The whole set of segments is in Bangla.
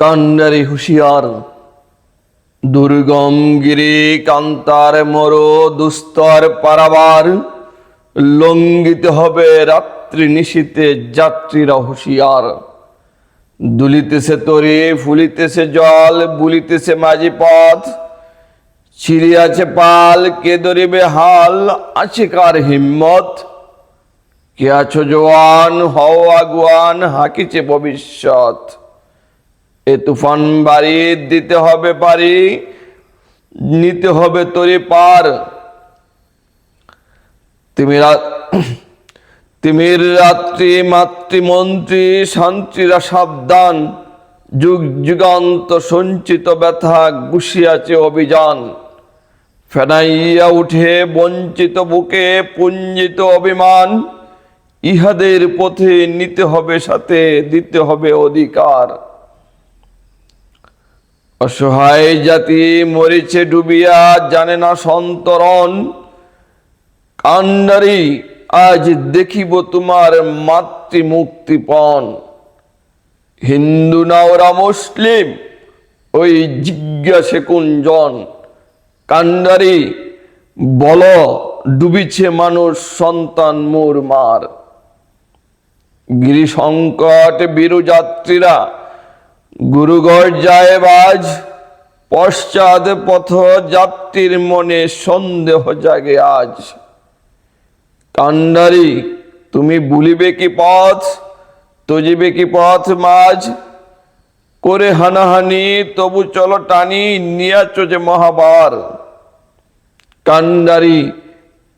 কান্ডারি হুঁশিয়ার, দুর্গম গিরি কান্তার মরো দুস্তর পারাবার, লঙ্ঘিতে হবে রাত্রি নিশীতে যাত্রীরা হুঁশিয়ার। দুলিতেছে তরি, ফুলিতেছে জল, বুলিতেছে মাঝি পথ। ছিড়িয়াছে পাল, কে ধরিবে হাল, আছে কার হিম্মত? কে আছো জোয়ান হও আগুয়ান, হাকিছে ভবিষ্যৎ। এ তুফান বাড়ি দিতে হবে পারি, নিতে হবে তরি পার। তুমি রা- তিমির রাত্রি মাতৃমন্ত্রী শান্তিরা সাবধান, যুগ যুগান্ত সঞ্চিত ব্যথা গুছিয়াছে অভিযান। ফেনাইয়া উঠে বঞ্চিত বুকে পুঞ্জিত অভিমান, ইহাদের পথে নিতে হবে সাথে, দিতে হবে অধিকার। অসহায় জাতি মরিছে ডুবিয়া জানে না সন্তরণ। কান্ডারি আজ দেখিব তোমার মাতৃ মুক্তিপণ হিন্দু না ওরা মুসলিম, ওই জিজ্ঞাসে কুঞ্জন। কান্ডারি বল, ডুবিছে মানুষ সন্তান মোর মার। গিরি সংকট বীরু যাত্রীরা গুরুগড় যায় বাজ পশ্চাৎ পথ যাত্রীর মনে সন্দেহ জাগে আজ। কান্ডারি, তুমি বুলিবে কি পথ, তজিবে কি পথ মাঝ? করে হানাহানি, তবু চলো টানি, নিয়াচ যে মহাবার। কান্ডারি,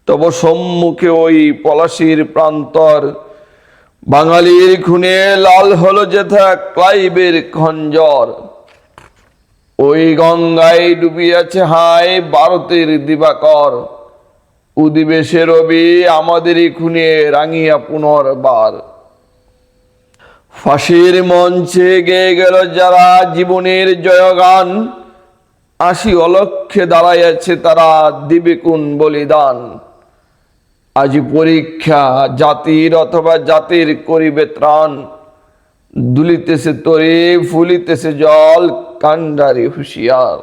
তব সম্মুখে ওই পলাশির প্রান্তর বাঙালির খুনে লাল হলো যেথা ক্লাইবের খঞ্জর। ওই গঙ্গায় ডুবিয়াছে হায় ভারতের দিবাকর। উদিবেশে রবি আমাদেরই খুনে রাঙিয়া পুনর্বার। ফাঁসির মঞ্চে গেয়ে গেল যারা জীবনের জয়গান। আশি অলক্ষে দাঁড়াইয়াছে তারা দিবে কোন বলিদান। আজ পরীক্ষা জাতির অথবা জাতির করিবে ত্রাণ। দুলিতেছে তরে ফুলিতেছে জল কান্ডারি হুঁশিয়ার।